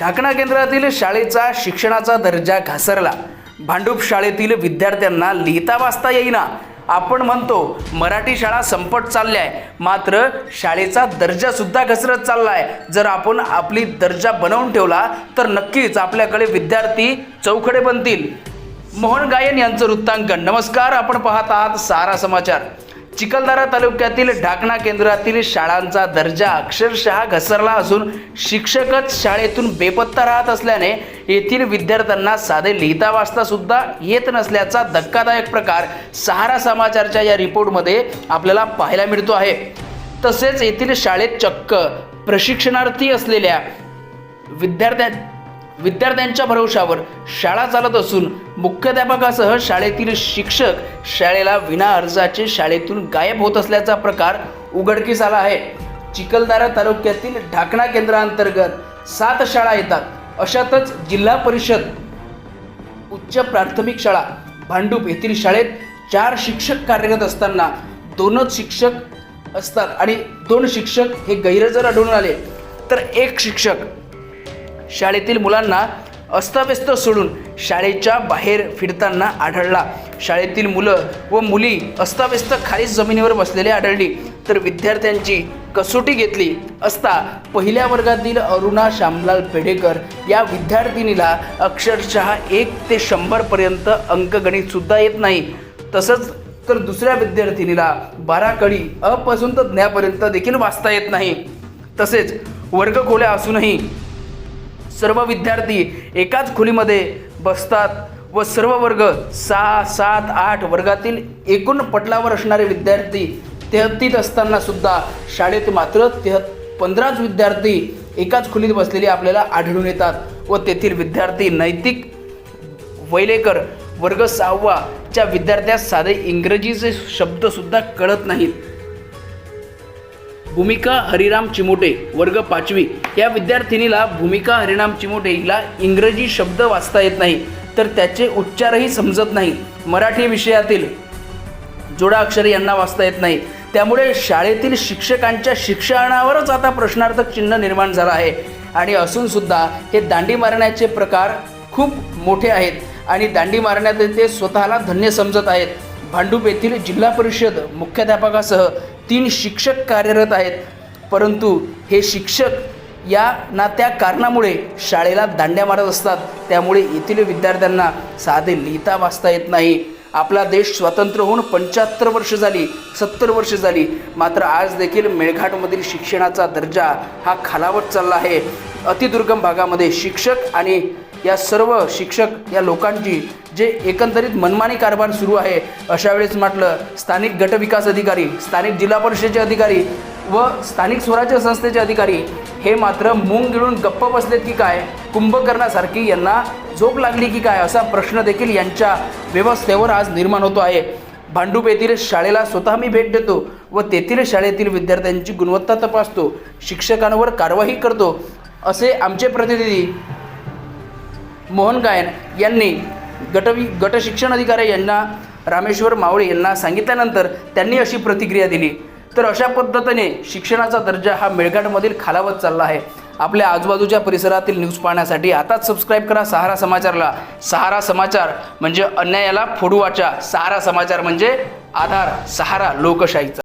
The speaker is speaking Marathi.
ढाकणा केंद्रातील शाळेचा शिक्षणाचा दर्जा घसरला. भांडूप शाळेतील विद्यार्थ्यांना लिहिता वाचता येईना. आपण म्हणतो मराठी शाळा संपत आहे मात्र शाळेचा दर्जासुद्धा घसरत चालला आहे जर आपण आपली दर्जा बनवून ठेवला तर नक्कीच आपल्याकडे विद्यार्थी चौकडे बनतील. मोहन गायन यांचं वृत्तांकन. नमस्कार आपण पाहत आहात सारा समाचार. चिखलदरा तालुक्यातील ढाकणा केंद्रातील शाळांचा दर्जा अक्षरशः घसरला असून शिक्षकच शाळेतून बेपत्ता राहत असल्याने येथील विद्यार्थ्यांना साधे लिहिता वाचता सुद्धा येत नसल्याचा धक्कादायक प्रकार सहारा समाचारच्या या रिपोर्टमध्ये आपल्याला पाहायला मिळतो आहे. तसेच येथील शाळेत चक्क प्रशिक्षणार्थी असलेल्या विद्यार्थ्यां विद्यार्थ्यांच्या भरवशावर शाळा चालत असून मुख्याध्यापकासह शाळेतील शिक्षक शाळेला विना अर्जाचे शाळेतून गायब होत असल्याचा प्रकार उघडकीस आला आहे. चिखलदरा तालुक्यातील ढाकणा केंद्रांतर्गत सात शाळा येतात. अशातच जिल्हा परिषद उच्च प्राथमिक शाळा भांडूप येथील शाळेत चार शिक्षक कार्यरत असताना दोनच शिक्षक असतात आणि दोन शिक्षक हे गैरहजर आढळून आले. तर एक शिक्षक शाळेतील मुलांना अस्ताव्यस्त सोडून शाळेच्या बाहेर फिरताना आढळला. शाळेतील मुलं व मुली अस्ताव्यस्त खाली जमिनीवर बसलेली आढळली. तर विद्यार्थ्यांची कसोटी घेतली असता पहिल्या वर्गातील अरुणा श्यामलाल पेढेकर या विद्यार्थिनीला अक्षरशः एक ते शंभरपर्यंत अंकगणितसुद्धा येत नाही. तसंच तर दुसऱ्या विद्यार्थिनीला बारा कडी अपासून तर ज्ञापर्यंत देखील वाचता येत नाही. तसेच वर्गखोल्या असूनही सर्व विद्यार्थी एकाच खोलीमध्ये बसतात व सर्व वर्ग सहा सात आठ वर्गातील एकूण पटलावर असणारे विद्यार्थी तेहत्तीत असताना सुद्धा शाळेत मात्र तेह पंधराच विद्यार्थी एकाच खोलीत बसलेले आपल्याला आढळून येतात व तेथील विद्यार्थी नैतिक वैलेकर वर्ग सहावाच्या विद्यार्थ्यास साधे इंग्रजीचे शब्दसुद्धा कळत नाहीत. भूमिका हरिराम चिमोटे वर्ग पाचवी या विद्यार्थिनीला भूमिका हरिणाम चिमोटे हिला इंग्रजी शब्द वाचता येत नाही तर त्याचे उच्चारही समजत नाही. मराठी विषयातील जोडाक्षरे यांना वाचता येत नाही. त्यामुळे शाळेतील शिक्षकांच्या शिक्षणावरच आता प्रश्नार्थक चिन्ह निर्माण झालं आहे. आणि असून सुद्धा हे दांडी मारण्याचे प्रकार खूप मोठे आहेत आणि दांडी मारण्यात ते स्वतःला धन्य समजत आहेत. भांडूप येथील जिल्हा परिषद मुख्याध्यापकासह तीन शिक्षक कार्यरत आहेत. परंतु हे शिक्षक या ना त्या कारणामुळे शाळेला दांड्या मारत असतात. त्यामुळे येथील विद्यार्थ्यांना साधे लिहिता वाचता येत नाही. आपला देश स्वतंत्र होऊन पंच्याहत्तर वर्ष झाली सत्तर वर्ष झाली. मात्र आज देखील मेळघाटमधील शिक्षणाचा दर्जा हा खालावत चालला आहे. अतिदुर्गम भागामध्ये शिक्षक आणि या सर्व शिक्षक या लोकांची जे एकंदरीत मनमानी कारभार सुरू आहे अशा वेळेस म्हटलं स्थानिक गटविकास अधिकारी स्थानिक जिल्हा परिषदेचे अधिकारी व स्थानिक स्वराज्य संस्थेचे अधिकारी हे मात्र मूंग गिळून गप्प बसलेत की काय? कुंभकर्णासारखी यांना झोप लागली की काय? असा प्रश्न देखील यांच्या व्यवस्थेवर आज निर्माण होतो आहे. भांडूप येथील शाळेला स्वतः मी भेट देतो व तेथील शाळेतील विद्यार्थ्यांची गुणवत्ता तपासतो. शिक्षकांवर कारवाई करतो असे आमचे प्रतिनिधी मोहन गायन यांनी गटवि गटशिक्षण अधिकारी यांना रामेश्वर मावळे यांना सांगितल्यानंतर त्यांनी अशी प्रतिक्रिया दिली. तर अशा पद्धतीने शिक्षणाचा दर्जा हा मेळघाटमधील खालावत चालला आहे. आपल्या आजूबाजूच्या परिसरातील न्यूज पाहण्यासाठी आताच सबस्क्राईब करा सहारा समाचारला. सहारा समाचार म्हणजे अन्यायाला फोडू वाचा. सहारा समाचार म्हणजे आधार. सहारा लोकशाहीचा.